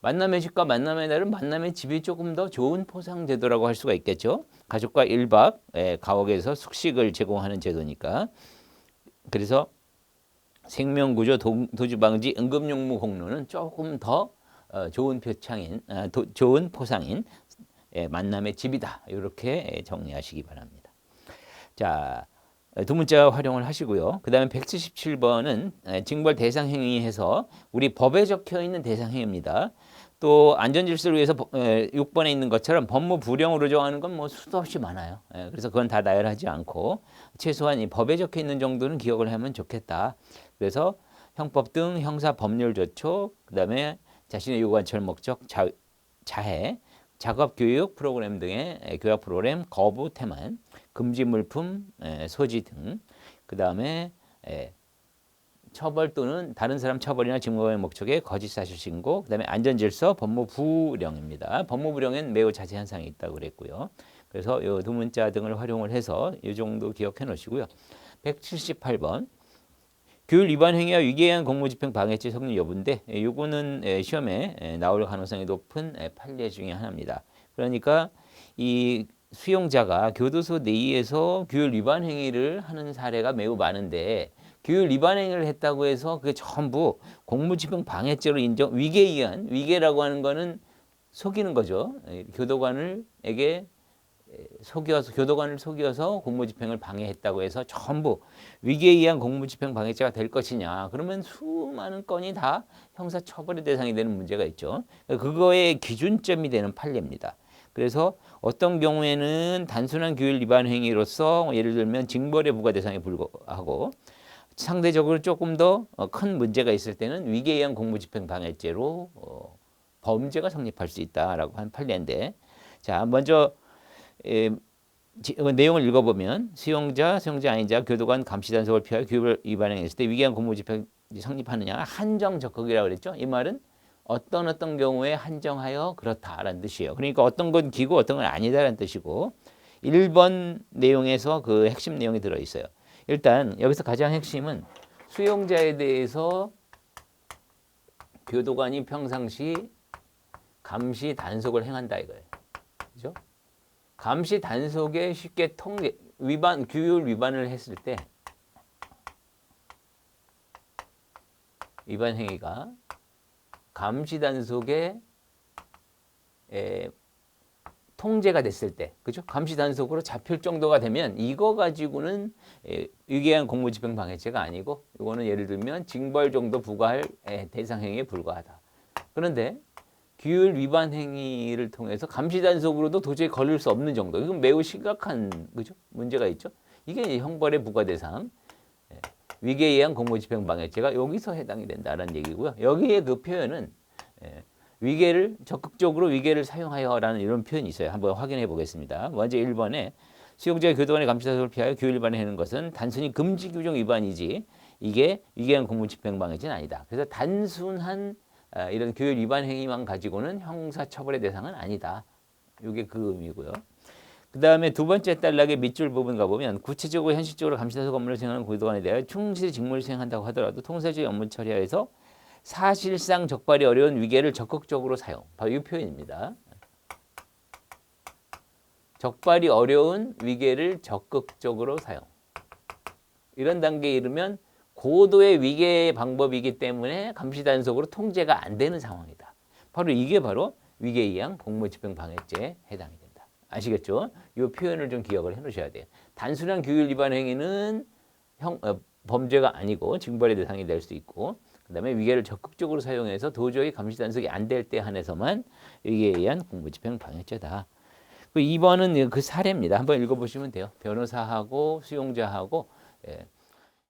만남의 집과 만남의 날은 만남의 집이 조금 더 좋은 포상 제도라고 할 수가 있겠죠. 가족과 1박 가옥에서 숙식을 제공하는 제도니까. 그래서 생명구조, 도, 도주방지, 응급용무 공로는 조금 더 어, 좋은 표창인, 아, 도, 좋은 포상인 예, 만남의 집이다. 이렇게 정리하시기 바랍니다. 자, 두 문자 활용을 하시고요. 그 다음에 177번은 징벌 대상 행위해서 우리 법에 적혀 있는 대상 행위입니다. 또 안전질서를 위해서 6번에 있는 것처럼 법무 불용으로 정하는 건 뭐 수도 없이 많아요. 예, 그래서 그건 다 나열하지 않고 최소한 이 법에 적혀 있는 정도는 기억을 하면 좋겠다. 그래서 형법 등 형사 법률 조촉, 그다음에 자신의 요구한 철 목적, 자, 자해, 작업 교육 프로그램 등의 교육 프로그램 거부 태만, 금지 물품 소지 등, 그 다음에 처벌 또는 다른 사람 처벌이나 증거의 목적에 거짓 사실 신고, 그다음에 안전 질서 법무 불령입니다. 법무 불령엔 매우 자세한 사항이 있다고 그랬고요. 그래서 이두 문자 등을 활용을 해서 이 정도 기억해 놓으시고요. 178번 규율 위반 행위와 위계에 의한 공무집행 방해죄 성립 여부인데 요거는 시험에 나올 가능성이 높은 판례 중에 하나입니다. 그러니까 이 수용자가 교도소 내에서 규율 위반 행위를 하는 사례가 매우 많은데 규율 위반 행위를 했다고 해서 그게 전부 공무집행 방해죄로 인정 위계에 의한 위계라고 하는 거는 속이는 거죠. 교도관을에게 속여서 교도관을 속여서 공무집행을 방해했다고 해서 전부 위계에 의한 공무집행 방해죄가 될 것이냐. 그러면 수많은 건이 다 형사처벌의 대상이 되는 문제가 있죠. 그거의 기준점이 되는 판례입니다. 그래서 어떤 경우에는 단순한 규율 위반 행위로서 예를 들면 징벌의 부과 대상에 불과하고 상대적으로 조금 더 큰 문제가 있을 때는 위계에 의한 공무집행 방해죄로 어, 범죄가 성립할 수 있다라고 한 판례인데 자 먼저 에, 지, 어, 내용을 읽어보면 수용자, 수용자 아닌 자, 교도관 감시 단속을 피하여 규율 위반행했을 때 위계한 공무집행 성립하느냐 한정 적극이라고 그랬죠. 이 말은 어떤 어떤 경우에 한정하여 그렇다라는 뜻이에요. 그러니까 어떤 건 기고 어떤 건 아니다라는 뜻이고 1번 내용에서 그 핵심 내용이 들어 있어요. 일단 여기서 가장 핵심은 수용자에 대해서 교도관이 평상시 감시 단속을 행한다 이거예요. 그죠? 감시 단속에 쉽게 통계 위반 규율 위반을 했을 때 위반 행위가 감시 단속에 에, 통제가 됐을 때, 그죠? 감시 단속으로 잡힐 정도가 되면 이거 가지고는 에, 위계한 공무집행 방해죄가 아니고 이거는 예를 들면 징벌 정도 부과할 에, 대상 행위에 불과하다. 그런데 규율 위반 행위를 통해서 감시 단속으로도 도저히 걸릴 수 없는 정도. 이건 매우 심각한 그죠? 문제가 있죠. 이게 형벌의 부과 대상. 예, 위계에 의한 공무집행 방해죄가 여기서 해당이 된다는 얘기고요. 여기에 그 표현은 예, 위계를 적극적으로 위계를 사용하여라는 이런 표현이 있어요. 한번 확인해 보겠습니다. 먼저 1번에 수용자가 교도관의 감시 단속을 피하여 규율 위반을 하는 것은 단순히 금지 규정 위반이지 이게 위계한 공무집행 방해죄는 아니다. 그래서 단순한 아, 이런 규율 위반 행위만 가지고는 형사처벌의 대상은 아니다. 이게 그 의미고요. 그 다음에 두 번째 단락의 밑줄 부분 가보면 구체적으로 현실적으로 감시단속 업무를 수행하는 고도관에 대하여 충실히 직무를 수행한다고 하더라도 통사적 업무 처리하에서 사실상 적발이 어려운 위계를 적극적으로 사용. 바로 이 표현입니다. 적발이 어려운 위계를 적극적으로 사용. 이런 단계에 이르면 고도의 위계 방법이기 때문에 감시 단속으로 통제가 안 되는 상황이다. 바로 이게 바로 위계 이양 공무집행 방해죄에 해당이 된다. 아시겠죠? 이 표현을 좀 기억을 해 놓으셔야 돼요. 단순한 규율 위반 행위는 형, 어, 범죄가 아니고 징벌의 대상이 될 수 있고 그다음에 위계를 적극적으로 사용해서 도저히 감시 단속이 안 될 때 한해서만 위계에 의한 공무집행 방해죄다. 그 2번은 그 사례입니다. 한번 읽어보시면 돼요. 변호사하고 수용자하고 예,